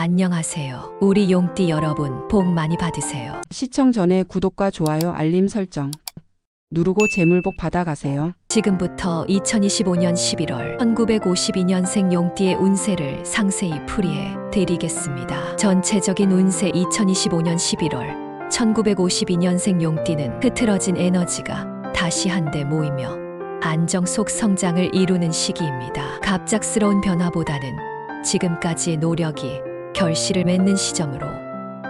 안녕하세요. 우리 용띠 여러분, 복 많이 받으세요. 시청 전에 구독과 좋아요, 알림 설정 누르고 재물복 받아가세요. 지금부터 2025년 11월 1952년생 용띠의 운세를 상세히 풀이해 드리겠습니다. 전체적인 운세 2025년 11월 1952년생 용띠는 흐트러진 에너지가 다시 한데 모이며 안정 속 성장을 이루는 시기입니다. 갑작스러운 변화보다는 지금까지의 노력이 결실을 맺는 시점으로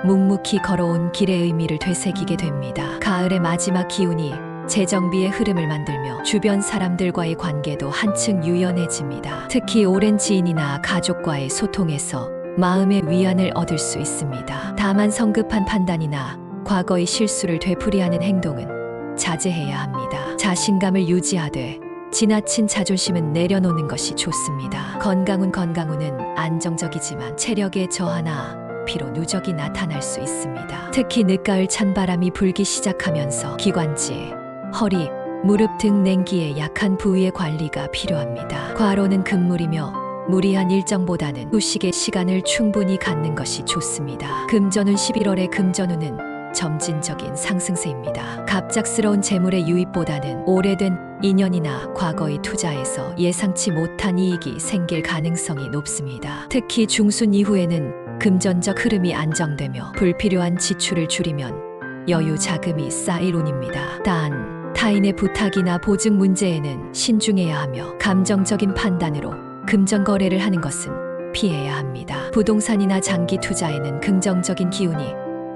묵묵히 걸어온 길의 의미를 되새기게 됩니다. 가을의 마지막 기운이 재정비의 흐름을 만들며 주변 사람들과의 관계도 한층 유연해집니다. 특히 오랜 지인이나 가족과의 소통에서 마음의 위안을 얻을 수 있습니다. 다만 성급한 판단이나 과거의 실수를 되풀이하는 행동은 자제해야 합니다. 자신감을 유지하되 지나친 자존심은 내려놓는 것이 좋습니다. 건강운 건강운은 안정적이지만 체력의 저하나 피로 누적이 나타날 수 있습니다. 특히 늦가을 찬바람이 불기 시작하면서 기관지, 허리, 무릎 등 냉기에 약한 부위의 관리가 필요합니다. 과로는 금물이며 무리한 일정보다는 휴식의 시간을 충분히 갖는 것이 좋습니다. 금전운 11월의 금전운은 점진적인 상승세입니다. 갑작스러운 재물의 유입보다는 오래된 인연이나 과거의 투자에서 예상치 못한 이익이 생길 가능성이 높습니다. 특히 중순 이후에는 금전적 흐름이 안정되며 불필요한 지출을 줄이면 여유 자금이 쌓일 운입니다. 단, 타인의 부탁이나 보증 문제에는 신중해야 하며 감정적인 판단으로 금전 거래를 하는 것은 피해야 합니다. 부동산이나 장기 투자에는 긍정적인 기운이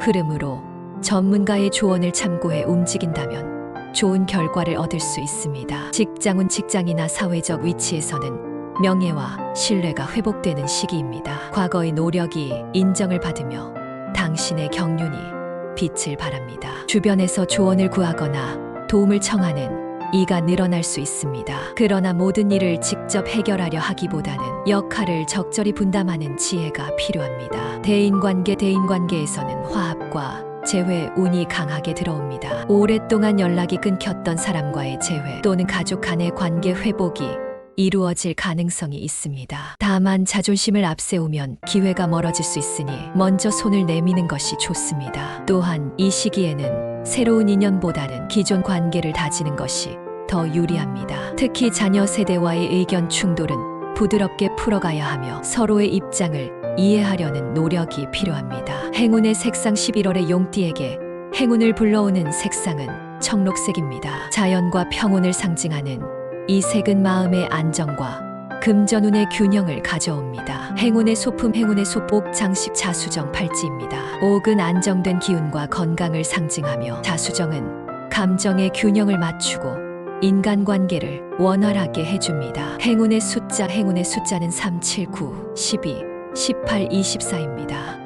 흐름으로 전문가의 조언을 참고해 움직인다면 좋은 결과를 얻을 수 있습니다. 직장은 직장이나 사회적 위치에서는 명예와 신뢰가 회복되는 시기입니다. 과거의 노력이 인정을 받으며 당신의 경륜이 빛을 발합니다. 주변에서 조언을 구하거나 도움을 청하는 이가 늘어날 수 있습니다. 그러나 모든 일을 직접 해결하려 하기보다는 역할을 적절히 분담하는 지혜가 필요합니다. 대인관계 대인관계에서는 화합과 재회 운이 강하게 들어옵니다. 오랫동안 연락이 끊겼던 사람과의 재회 또는 가족 간의 관계 회복이 이루어질 가능성이 있습니다. 다만 자존심을 앞세우면 기회가 멀어질 수 있으니 먼저 손을 내미는 것이 좋습니다. 또한 이 시기에는 새로운 인연보다는 기존 관계를 다지는 것이 더 유리합니다. 특히 자녀 세대와의 의견 충돌은 부드럽게 풀어가야 하며 서로의 입장을 이해하려는 노력이 필요합니다. 행운의 색상 11월의 용띠에게 행운을 불러오는 색상은 청록색입니다. 자연과 평온을 상징하는 이 색은 마음의 안정과 금전운의 균형을 가져옵니다. 행운의 소품 행운의 소복 장식 자수정 팔찌입니다. 옥은 안정된 기운과 건강을 상징하며 자수정은 감정의 균형을 맞추고 인간관계를 원활하게 해줍니다. 행운의 숫자 행운의 숫자는 3, 7, 9, 12, 18, 24입니다.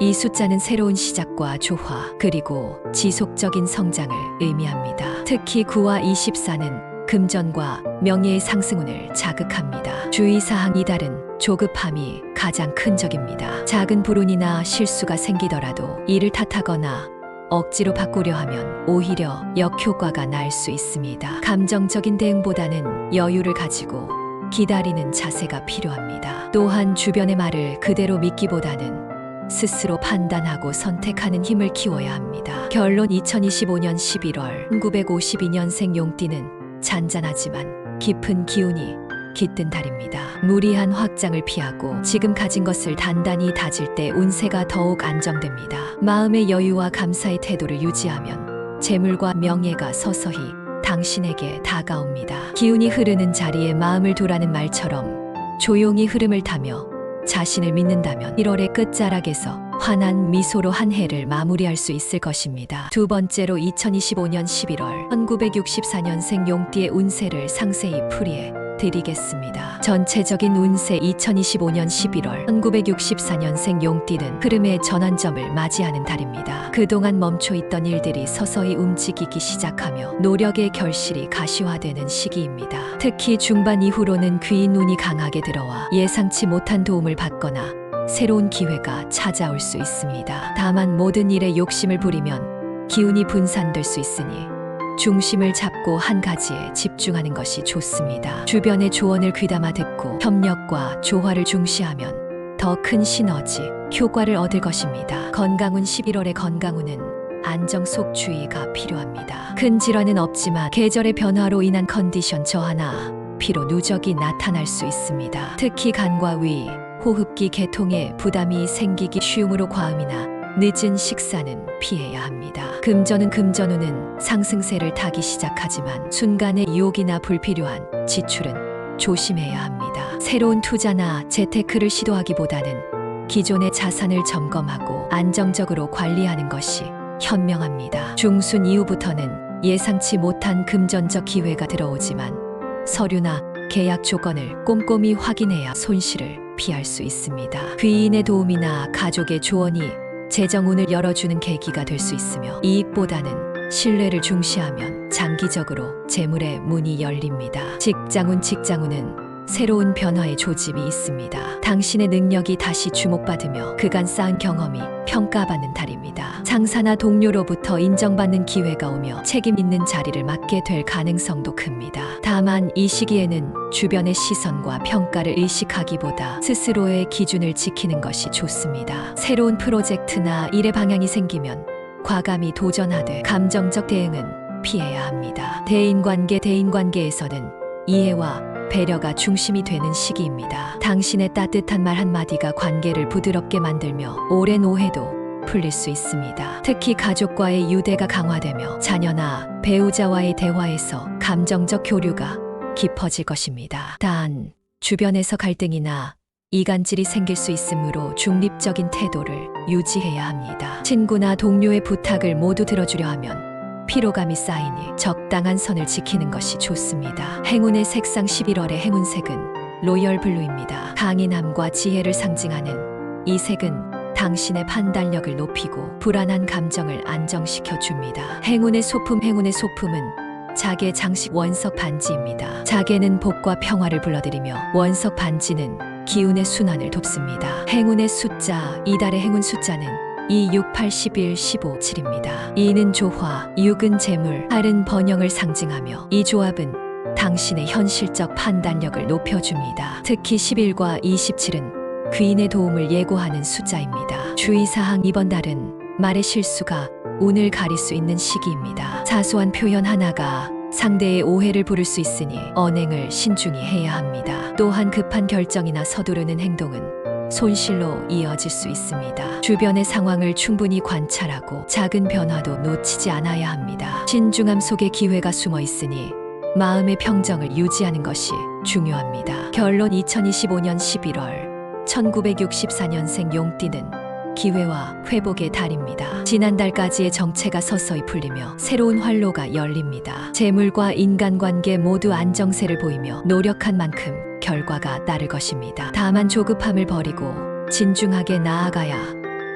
이 숫자는 새로운 시작과 조화, 그리고 지속적인 성장을 의미합니다. 특히 9와 24는 금전과 명예의 상승운을 자극합니다. 주의사항 이달은 조급함이 가장 큰 적입니다. 작은 불운이나 실수가 생기더라도 이를 탓하거나 억지로 바꾸려 하면 오히려 역효과가 날 수 있습니다. 감정적인 대응보다는 여유를 가지고 기다리는 자세가 필요합니다. 또한 주변의 말을 그대로 믿기보다는 스스로 판단하고 선택하는 힘을 키워야 합니다. 결론 2025년 11월 1952년생 용띠는 잔잔하지만 깊은 기운이 깃든 달입니다. 무리한 확장을 피하고 지금 가진 것을 단단히 다질 때 운세가 더욱 안정됩니다. 마음의 여유와 감사의 태도를 유지하면 재물과 명예가 서서히 당신에게 다가옵니다. 기운이 흐르는 자리에 마음을 두라는 말처럼 조용히 흐름을 타며 자신을 믿는다면 1월의 끝자락에서 환한 미소로 한 해를 마무리할 수 있을 것입니다. 두 번째로 2025년 11월 1964년생 용띠의 운세를 상세히 풀이해 드리겠습니다. 전체적인 운세 2025년 11월 1964년생 용띠는 흐름의 전환점을 맞이하는 달입니다. 그동안 멈춰 있던 일들이 서서히 움직이기 시작하며 노력의 결실이 가시화되는 시기입니다. 특히 중반 이후로는 귀인 눈이 강하게 들어와 예상치 못한 도움을 받거나 새로운 기회가 찾아올 수 있습니다. 다만 모든 일에 욕심을 부리면 기운이 분산될 수 있으니 중심을 잡고 한 가지에 집중하는 것이 좋습니다. 주변의 조언을 귀담아 듣고 협력과 조화를 중시하면 더 큰 시너지, 효과를 얻을 것입니다. 건강운 11월의 건강운은 안정 속 주의가 필요합니다. 큰 질환은 없지만 계절의 변화로 인한 컨디션 저하나 피로 누적이 나타날 수 있습니다. 특히 간과 위, 호흡기 계통에 부담이 생기기 쉬움으로 과음이나 늦은 식사는 피해야 합니다. 금전은 금전운은 상승세를 타기 시작하지만 순간의 유혹이나 불필요한 지출은 조심해야 합니다. 새로운 투자나 재테크를 시도하기보다는 기존의 자산을 점검하고 안정적으로 관리하는 것이 현명합니다. 중순 이후부터는 예상치 못한 금전적 기회가 들어오지만 서류나 계약 조건을 꼼꼼히 확인해야 손실을 피할 수 있습니다. 귀인의 도움이나 가족의 조언이 재정운을 열어주는 계기가 될 수 있으며 이익보다는 신뢰를 중시하면 장기적으로 재물의 문이 열립니다. 직장운 직장운은 새로운 변화의 조짐이 있습니다. 당신의 능력이 다시 주목받으며 그간 쌓은 경험이 평가받는 달입니다. 상사나 동료로부터 인정받는 기회가 오며 책임 있는 자리를 맡게 될 가능성도 큽니다. 다만 이 시기에는 주변의 시선과 평가를 의식하기보다 스스로의 기준을 지키는 것이 좋습니다. 새로운 프로젝트나 일의 방향이 생기면 과감히 도전하되 감정적 대응은 피해야 합니다. 대인관계 대인관계에서는 이해와 배려가 중심이 되는 시기입니다. 당신의 따뜻한 말 한마디가 관계를 부드럽게 만들며 오랜 오해도 풀릴 수 있습니다. 특히 가족과의 유대가 강화되며 자녀나 배우자와의 대화에서 감정적 교류가 깊어질 것입니다. 단, 주변에서 갈등이나 이간질이 생길 수 있으므로 중립적인 태도를 유지해야 합니다. 친구나 동료의 부탁을 모두 들어주려 하면 피로감이 쌓이니 적당한 선을 지키는 것이 좋습니다. 행운의 색상 11월의 행운색은 로열 블루입니다. 강인함과 지혜를 상징하는 이 색은 당신의 판단력을 높이고 불안한 감정을 안정시켜 줍니다. 행운의 소품 행운의 소품은 자개 장식 원석 반지입니다. 자개는 복과 평화를 불러들이며 원석 반지는 기운의 순환을 돕습니다. 행운의 숫자 이달의 행운 숫자는 2, 6, 8, 11, 15, 7입니다. 2는 조화, 6은 재물, 8은 번영을 상징하며 이 조합은 당신의 현실적 판단력을 높여줍니다. 특히 11과 27은 귀인의 도움을 예고하는 숫자입니다. 주의사항 이번 달은 말의 실수가 운을 가릴 수 있는 시기입니다. 사소한 표현 하나가 상대의 오해를 부를 수 있으니 언행을 신중히 해야 합니다. 또한 급한 결정이나 서두르는 행동은 손실로 이어질 수 있습니다. 주변의 상황을 충분히 관찰하고 작은 변화도 놓치지 않아야 합니다. 신중함 속에 기회가 숨어 있으니 마음의 평정을 유지하는 것이 중요합니다. 결론 2025년 11월 1964년생 용띠는 기회와 회복의 달입니다. 지난달까지의 정체가 서서히 풀리며 새로운 활로가 열립니다. 재물과 인간관계 모두 안정세를 보이며 노력한 만큼 결과가 따를 것입니다. 다만 조급함을 버리고 진중하게 나아가야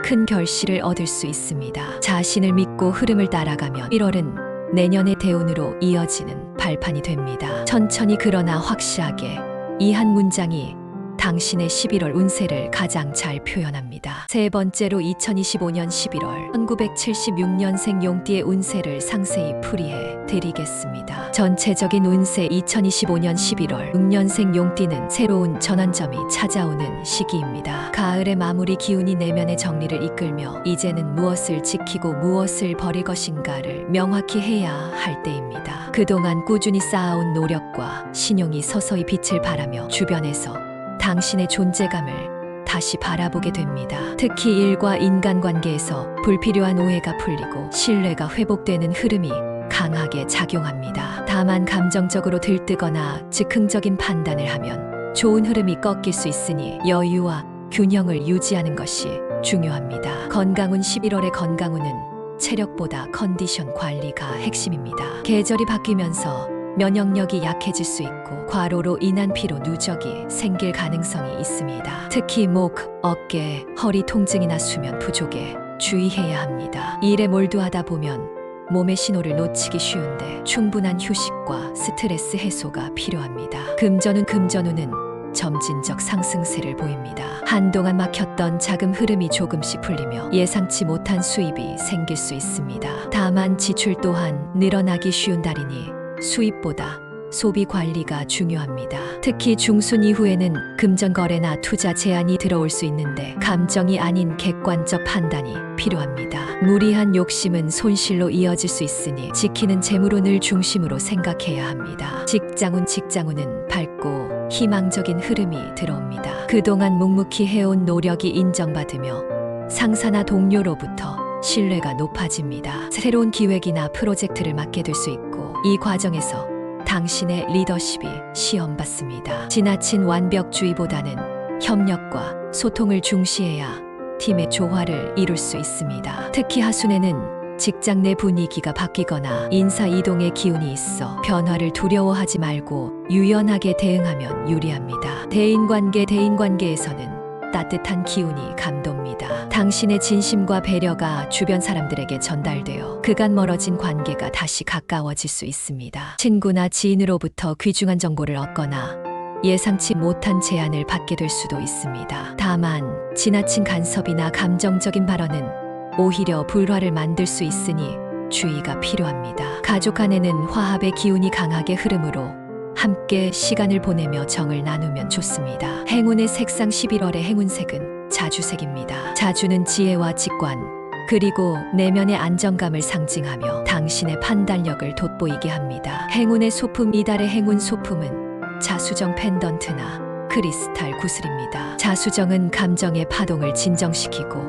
큰 결실을 얻을 수 있습니다. 자신을 믿고 흐름을 따라가면 1월은 내년의 대운으로 이어지는 발판이 됩니다. 천천히 그러나 확실하게 이 한 문장이 당신의 11월 운세를 가장 잘 표현합니다. 세 번째로 2025년 11월 1976년생 용띠의 운세를 상세히 풀이해 드리겠습니다. 전체적인 운세 2025년 11월 6년생 용띠는 새로운 전환점이 찾아오는 시기입니다. 가을의 마무리 기운이 내면의 정리를 이끌며 이제는 무엇을 지키고 무엇을 버릴 것인가를 명확히 해야 할 때입니다. 그동안 꾸준히 쌓아온 노력과 신용이 서서히 빛을 발하며 주변에서 당신의 존재감을 다시 바라보게 됩니다. 특히 일과 인간관계에서 불필요한 오해가 풀리고 신뢰가 회복되는 흐름이 강하게 작용합니다. 다만 감정적으로 들뜨거나 즉흥적인 판단을 하면 좋은 흐름이 꺾일 수 있으니 여유와 균형을 유지하는 것이 중요합니다. 건강운 11월의 건강운은 체력보다 컨디션 관리가 핵심입니다. 계절이 바뀌면서 면역력이 약해질 수 있고 과로로 인한 피로 누적이 생길 가능성이 있습니다. 특히 목, 어깨, 허리 통증이나 수면 부족에 주의해야 합니다. 일에 몰두하다 보면 몸의 신호를 놓치기 쉬운데 충분한 휴식과 스트레스 해소가 필요합니다. 금전운 금전운은 점진적 상승세를 보입니다. 한동안 막혔던 자금 흐름이 조금씩 풀리며 예상치 못한 수입이 생길 수 있습니다. 다만 지출 또한 늘어나기 쉬운 달이니 수입보다 소비 관리가 중요합니다. 특히 중순 이후에는 금전 거래나 투자 제한이 들어올 수 있는데 감정이 아닌 객관적 판단이 필요합니다. 무리한 욕심은 손실로 이어질 수 있으니 지키는 재물을 늘 중심으로 생각해야 합니다. 직장운 직장운은 밝고 희망적인 흐름이 들어옵니다. 그동안 묵묵히 해온 노력이 인정받으며 상사나 동료로부터 신뢰가 높아집니다. 새로운 기획이나 프로젝트를 맡게 될 수 있고 이 과정에서 당신의 리더십이 시험받습니다. 지나친 완벽주의보다는 협력과 소통을 중시해야 팀의 조화를 이룰 수 있습니다. 특히 하순에는 직장 내 분위기가 바뀌거나 인사 이동의 기운이 있어 변화를 두려워하지 말고 유연하게 대응하면 유리합니다. 대인관계 대인관계에서는 따뜻한 기운이 감돕니다. 당신의 진심과 배려가 주변 사람들에게 전달되어 그간 멀어진 관계가 다시 가까워질 수 있습니다. 친구나 지인으로부터 귀중한 정보를 얻거나 예상치 못한 제안을 받게 될 수도 있습니다. 다만 지나친 간섭이나 감정적인 발언은 오히려 불화를 만들 수 있으니 주의가 필요합니다. 가족 간에는 화합의 기운이 강하게 흐르므로 함께 시간을 보내며 정을 나누면 좋습니다. 행운의 색상 11월의 행운색은 자주색입니다. 자주는 지혜와 직관, 그리고 내면의 안정감을 상징하며 당신의 판단력을 돋보이게 합니다. 행운의 소품 이달의 행운 소품은 자수정 펜던트나 크리스탈 구슬입니다. 자수정은 감정의 파동을 진정시키고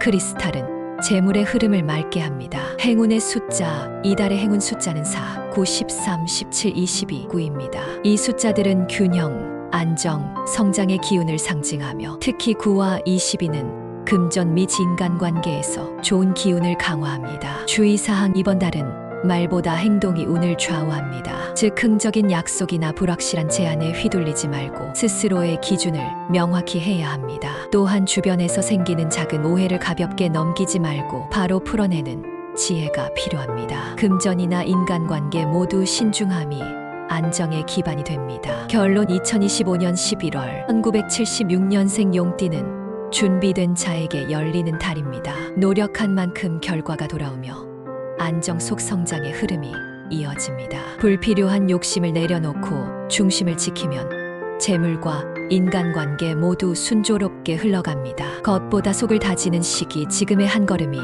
크리스탈은 재물의 흐름을 맑게 합니다. 행운의 숫자, 이달의 행운 숫자는 4, 9, 13, 17, 22, 9입니다. 이 숫자들은 균형, 안정, 성장의 기운을 상징하며 특히 9와 22는 금전 및 인간관계에서 좋은 기운을 강화합니다. 주의사항 이번 달은 말보다 행동이 운을 좌우합니다. 즉 흥적인 약속이나 불확실한 제안에 휘둘리지 말고 스스로의 기준을 명확히 해야 합니다. 또한 주변에서 생기는 작은 오해를 가볍게 넘기지 말고 바로 풀어내는 지혜가 필요합니다. 금전이나 인간관계 모두 신중함이 안정의 기반이 됩니다. 결론 2025년 11월 1976년생 용띠는 준비된 자에게 열리는 달입니다. 노력한 만큼 결과가 돌아오며 안정 속 성장의 흐름이 이어집니다. 불필요한 욕심을 내려놓고 중심을 지키면 재물과 인간관계 모두 순조롭게 흘러갑니다. 겉보다 속을 다지는 시기 지금의 한 걸음이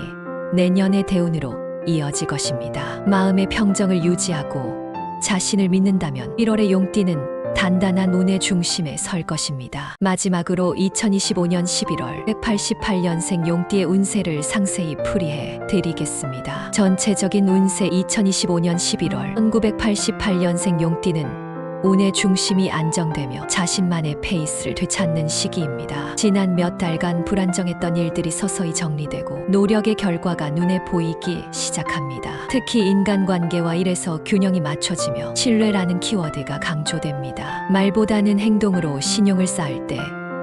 내년의 대운으로 이어질 것입니다. 마음의 평정을 유지하고 자신을 믿는다면 1월의 용띠는 단단한 운의 중심에 설 것입니다. 마지막으로 2025년 11월 188년생 용띠의 운세를 상세히 풀이해 드리겠습니다. 전체적인 운세 2025년 11월 1988년생 용띠는 운의 중심이 안정되며 자신만의 페이스를 되찾는 시기입니다. 지난 몇 달간 불안정했던 일들이 서서히 정리되고 노력의 결과가 눈에 보이기 시작합니다. 특히 인간관계와 일에서 균형이 맞춰지며 신뢰라는 키워드가 강조됩니다. 말보다는 행동으로 신용을 쌓을 때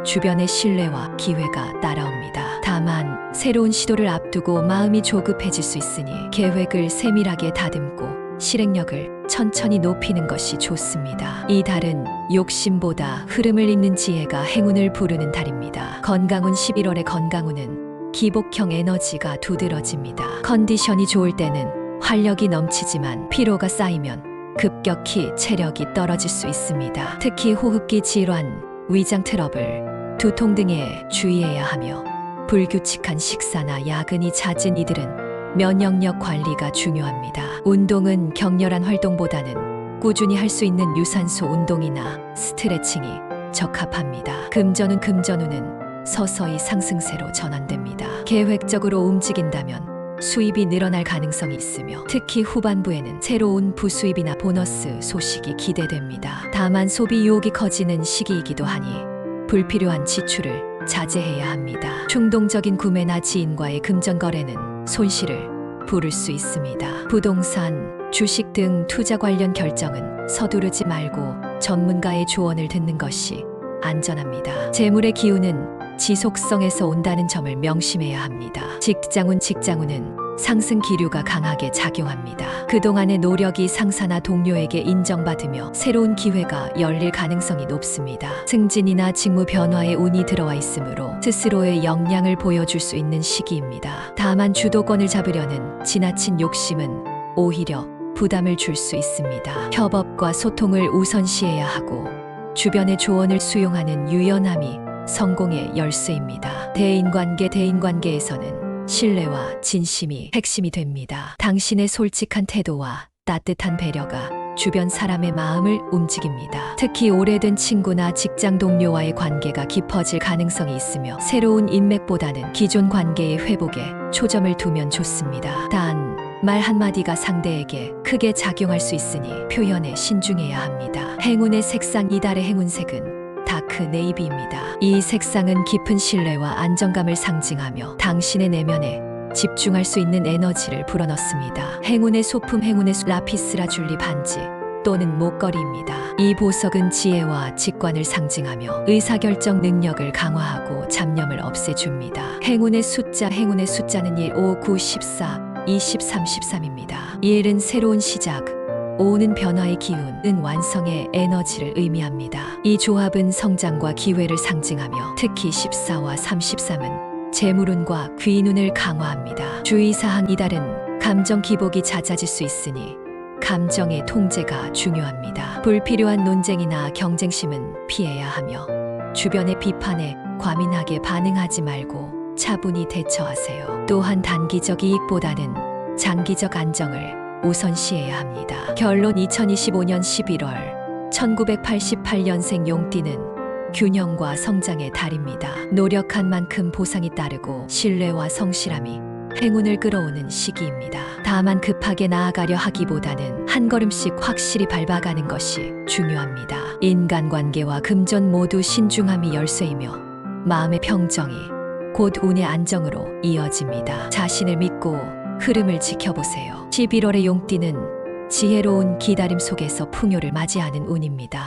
주변의 신뢰와 기회가 따라옵니다. 다만 새로운 시도를 앞두고 마음이 조급해질 수 있으니 계획을 세밀하게 다듬고 실행력을 천천히 높이는 것이 좋습니다. 이 달은 욕심보다 흐름을 잇는 지혜가 행운을 부르는 달입니다. 건강운 11월의 건강운은 기복형 에너지가 두드러집니다. 컨디션이 좋을 때는 활력이 넘치지만 피로가 쌓이면 급격히 체력이 떨어질 수 있습니다. 특히 호흡기 질환, 위장 트러블, 두통 등에 주의해야 하며 불규칙한 식사나 야근이 잦은 이들은 면역력 관리가 중요합니다. 운동은 격렬한 활동보다는 꾸준히 할 수 있는 유산소 운동이나 스트레칭이 적합합니다. 금전은 금전운은 서서히 상승세로 전환됩니다. 계획적으로 움직인다면 수입이 늘어날 가능성이 있으며 특히 후반부에는 새로운 부수입이나 보너스 소식이 기대됩니다. 다만 소비 유혹이 커지는 시기이기도 하니 불필요한 지출을 자제해야 합니다. 충동적인 구매나 지인과의 금전 거래는 손실을 부를 수 있습니다. 부동산, 주식 등 투자 관련 결정은 서두르지 말고 전문가의 조언을 듣는 것이 안전합니다. 재물의 기운은 지속성에서 온다는 점을 명심해야 합니다. 직장운 직장운은 상승 기류가 강하게 작용합니다. 그동안의 노력이 상사나 동료에게 인정받으며 새로운 기회가 열릴 가능성이 높습니다. 승진이나 직무 변화에 운이 들어와 있으므로 스스로의 역량을 보여줄 수 있는 시기입니다. 다만 주도권을 잡으려는 지나친 욕심은 오히려 부담을 줄 수 있습니다. 협업과 소통을 우선시해야 하고 주변의 조언을 수용하는 유연함이 성공의 열쇠입니다. 대인관계 대인관계에서는 신뢰와 진심이 핵심이 됩니다. 당신의 솔직한 태도와 따뜻한 배려가 주변 사람의 마음을 움직입니다. 특히 오래된 친구나 직장 동료와의 관계가 깊어질 가능성이 있으며 새로운 인맥보다는 기존 관계의 회복에 초점을 두면 좋습니다. 단, 말 한마디가 상대에게 크게 작용할 수 있으니 표현에 신중해야 합니다. 행운의 색상 이달의 행운색은 다크 네이비입니다. 이 색상은 깊은 신뢰와 안정감을 상징하며 당신의 내면에 집중할 수 있는 에너지를 불어넣습니다. 행운의 소품 행운의 수- 라피스라 줄리 반지 또는 목걸이입니다. 이 보석은 지혜와 직관을 상징하며 의사결정 능력을 강화하고 잡념을 없애줍니다. 행운의 숫자 행운의 숫자는 1, 5, 9, 14, 20, 33입니다. 1은 새로운 시작, 5는 변화의 기운, 은 완성의 에너지를 의미합니다. 이 조합은 성장과 기회를 상징하며 특히 14와 33은 재물운과 귀인운을 강화합니다. 주의사항 이달은 감정 기복이 잦아질 수 있으니 감정의 통제가 중요합니다. 불필요한 논쟁이나 경쟁심은 피해야 하며 주변의 비판에 과민하게 반응하지 말고 차분히 대처하세요. 또한 단기적 이익보다는 장기적 안정을 우선시해야 합니다. 결론 2025년 11월 1988년생 용띠는 균형과 성장의 달입니다. 노력한 만큼 보상이 따르고 신뢰와 성실함이 행운을 끌어오는 시기입니다. 다만 급하게 나아가려 하기보다는 한 걸음씩 확실히 밟아가는 것이 중요합니다. 인간관계와 금전 모두 신중함이 열쇠이며 마음의 평정이 곧 운의 안정으로 이어집니다. 자신을 믿고 흐름을 지켜보세요. 11월의 용띠는 지혜로운 기다림 속에서 풍요를 맞이하는 운입니다.